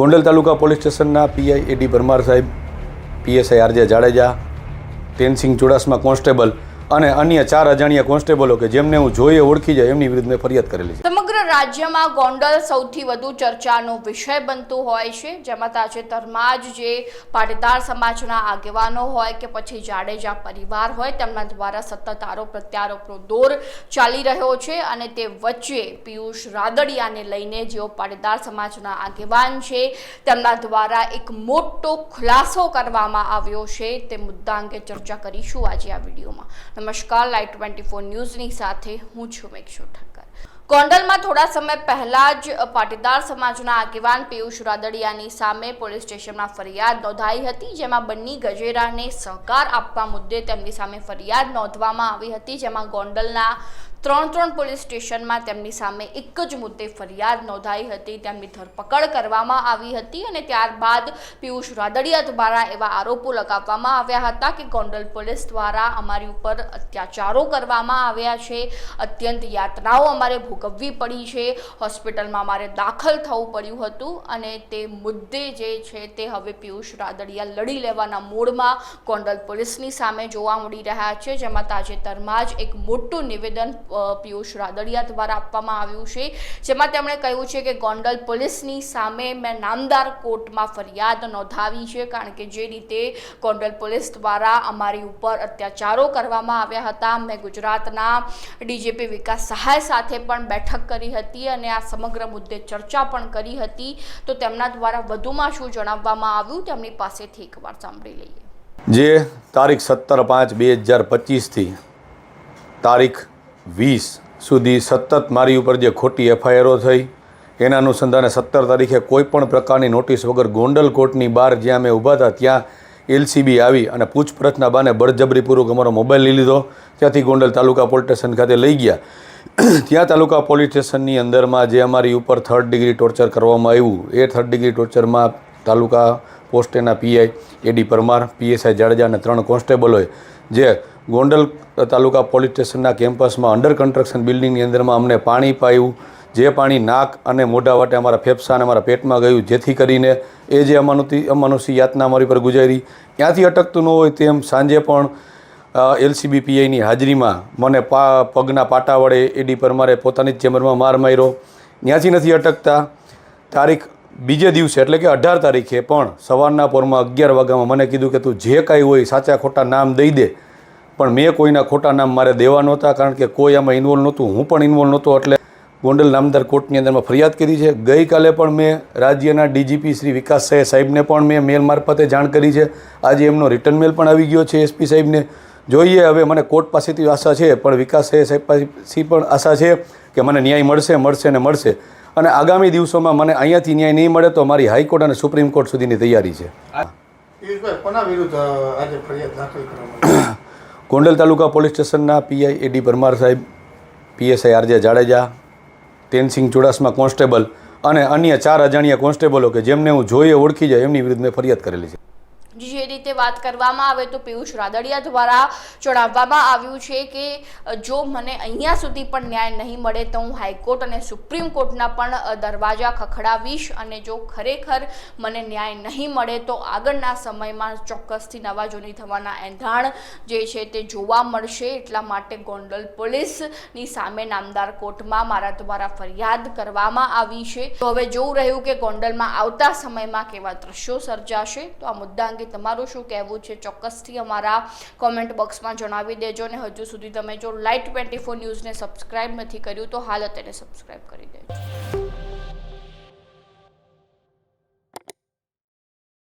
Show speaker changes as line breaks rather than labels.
Gondal taluka police સ્ટેશનના PI D Parmar સાહેબ, PSI RJ Jadeja, Tensinh Chudasama constable અને અન્ય ચાર અજાણ્યા કોન્સ્ટેબલો કે જેમને હું જોઈએ ઓળખી જાય એમની વિરુદ્ધ મેં ફરિયાદ કરેલી છે.
રાજ્યમાં ગોંડલ સૌથી વધુ ચર્ચાનો વિષય બનતું હોય છે. જેમાં તાજેતરમાં જ જે પાટીદાર સમાજના આગેવાનો હોય કે પછી જાડેજા પરિવાર હોય, તેમના દ્વારા સતત આરોપ પ્રત્યારોપનો દોર ચાલી રહ્યો છે અને તે વચ્ચે પિયુષ રાદડિયાને લઈને જેઓ પાટીદાર સમાજના આગેવાન છે, તેમના દ્વારા એક મોટો ખુલાસો કરવામાં આવ્યો છે. તે મુદ્દા અંગે ચર્ચા કરીશું આજે આ વિડીયોમાં. નમસ્કાર લાઈટ ટ્વેન્ટી ફોર ન્યૂઝની સાથે હું છું મેક્ષુ ઠક્કર. ગોંડલમાં થોડા સમય પહેલા જ પાટીદાર સમાજના આગેવાન પિયુષ રાદડિયાની સામે પોલીસ સ્ટેશનમાં ફરિયાદ નોંધાઈ હતી, જેમાં બન્ની ગજેરાને સહકાર આપવા મુદ્દે તેમની સામે ફરિયાદ નોંધવામાં આવી હતી, જેમાં ગોંડલના ત્રણ ત્રણ પોલીસ સ્ટેશનમાં તેમની સામે એક જ મુદ્દે ફરિયાદ નોંધાઈ હતી. તેમની ધરપકડ કરવામાં આવી હતી અને ત્યારબાદ પિયુષ રાદડિયા દ્વારા એવા આરોપો લગાવવામાં આવ્યા હતા કે ગોંડલ પોલીસ દ્વારા અમારી ઉપર અત્યાચારો કરવામાં આવ્યા છે. અત્યંત યાતનાઓ અમારે ભોગવવી પડી છે. હોસ્પિટલમાં અમારે દાખલ થવું પડ્યું હતું અને તે મુદ્દે જે છે તે હવે પિયુષ રાદડિયા લડી લેવાના મૂડમાં ગોંડલ પોલીસની સામે જોવા મળી રહ્યા છે, જેમાં તાજેતરમાં જ એક મોટું નિવેદન પિયુષ રાદડિયા દ્વારા આપવામાં આવ્યું છે. જેમાં તેમણે કહ્યું છે કે ગોંડલ પોલીસની સામે મેં નામદાર કોર્ટમાં ફરિયાદ નોંધાવી છે, કારણ કે જે રીતે ગોંડલ પોલીસ દ્વારા અમારી ઉપર અત્યાચારો કરવામાં આવ્યા હતા. મેં ગુજરાતના ડીજીપી વિકાસ સહાય સાથે પણ બેઠક કરી હતી અને આ સમગ્ર મુદ્દે ચર્ચા પણ કરી હતી. તો તેમના દ્વારા વધુમાં શું જણાવવામાં આવ્યું, તેમની પાસેથી એકવાર સાંભળી લઈએ.
જે તારીખ સત્તર પાંચ બે હજાર પચીસથી તારીખ વીસ સુધી સતત મારી ઉપર જે ખોટી એફઆઈઆરો થઈ, એના અનુસંધાને સત્તર તારીખે કોઈપણ પ્રકારની નોટિસ વગર ગોંડલ કોર્ટની બહાર જ્યાં અમે ઊભા હતા, ત્યાં એલસીબી આવી અને પૂછપરછના બાને બળજબરીપૂર્વક અમારો મોબાઈલ લઈ લીધો. ત્યાંથી ગોંડલ તાલુકા પોલીસ સ્ટેશન ખાતે લઈ ગયા. ત્યાં તાલુકા પોલીસ સ્ટેશનની અંદરમાં જે અમારી ઉપર થર્ડ ડિગ્રી ટોર્ચર કરવામાં આવ્યું, એ થર્ડ ડિગ્રી ટોર્ચરમાં taluka પોસ્ટેના PI AD Parmar PSI Jadeja અને ત્રણ કોન્સ્ટેબલોએ જે ગોંડલ તાલુકા પોલીસ સ્ટેશનના કેમ્પસમાં અંડર કન્સ્ટ્રક્શન બિલ્ડિંગની અંદરમાં અમને પાણી પાયું. જે પાણી નાક અને મોઢા વાટે અમારા ફેફસા અને અમારા પેટમાં ગયું, જેથી કરીને એ જે અમાનુતિ અમાનુષી યાતના અમારી પર ગુજારી. ત્યાંથી અટકતું ન હોય તેમ સાંજે પણ એલસીબી પીઆઈની હાજરીમાં મને પા, પગના પાટા વડે એડી પરમારે પોતાની જ ચેમ્બરમાં માર માર્યો. ત્યાંથી નથી અટકતા. તારીખ બીજે દિવસે, એટલે કે અઢાર તારીખે પણ સવારના પોરમાં અગિયાર વાગ્યામાં મને કીધું કે તું જે કાંઈ હોય સાચા ખોટા નામ દઈ દે. પણ મેં કોઈના ખોટા નામ મારે દેવા નહોતા, કારણ કે કોઈ આમાં ઇન્વોલ્વ નહોતું. હું પણ ઇન્વોલ્વ નહોતો, એટલે ગોંડલ નામદાર કોર્ટની અંદરમાં ફરિયાદ કરી છે. ગઈકાલે પણ મેં રાજ્યના ડીજીપી શ્રી વિકાસ સાહેબ સાહેબને પણ મેં મેલ મારફતે જાણ કરી છે. આજે એમનો રિટર્ન મેલ પણ આવી ગયો છે એસપી સાહેબને. જોઈએ હવે મને કોર્ટ પાસેથી આશા છે, પણ વિકાસ સાહેબ પાસેથી પણ આશા છે કે મને ન્યાય મળશે મળશે ને મળશે. અને આગામી દિવસોમાં મને અહીંયાથી ન્યાય નહીં મળે તો મારી હાઈકોર્ટ અને સુપ્રીમ કોર્ટ સુધીની તૈયારી છે? ગોંડલ તાલુકા પોલીસ સ્ટેશનના પીઆઈ એડી પરમાર સાહેબ PSI RJ Jadeja, Tensinh Chudasama constable અને અન્ય ચાર અજાણ્યા કોન્સ્ટેબલો કે જેમને હું જોઈએ ઓળખી જાય એમની વિરુદ્ધ મેં ફરિયાદ કરેલી છે.
જે રીતે વાત કરવામાં આવે તો પિયુષ રાદડિયા દ્વારા જણાવવામાં આવ્યું છે કે જો મને અહીંયા સુધી પણ ન્યાય નહીં મળે તો હું હાઈકોર્ટ અને સુપ્રીમ કોર્ટના પણ દરવાજા ખખડાવીશ અને જો ખરેખર મને ન્યાય નહીં મળે તો આગળના સમયમાં ચોક્કસથી નવા જૂની થવાના એંધાણ જે છે તે જોવા મળશે. એટલા માટે ગોંડલ પોલીસની સામે નામદાર કોર્ટમાં મારા દ્વારા ફરિયાદ કરવામાં આવી છે. તો હવે જોવું રહ્યું કે ગોંડલમાં આવતા સમયમાં કેવા દ્રશ્યો સર્જાશે. તો આ મુદ્દા અંગે તમારું શું કહેવું છે? ચોક્કસથી અમારા કોમેન્ટ બોક્સમાં જણાવી દેજો અને હજુ સુધી તમે જો લાઈટ ટ્વેન્ટી ફોર ન્યૂઝને સબસ્ક્રાઈબ નથી કર્યું તો હાલ તેને સબસ્ક્રાઈબ કરી દેજો.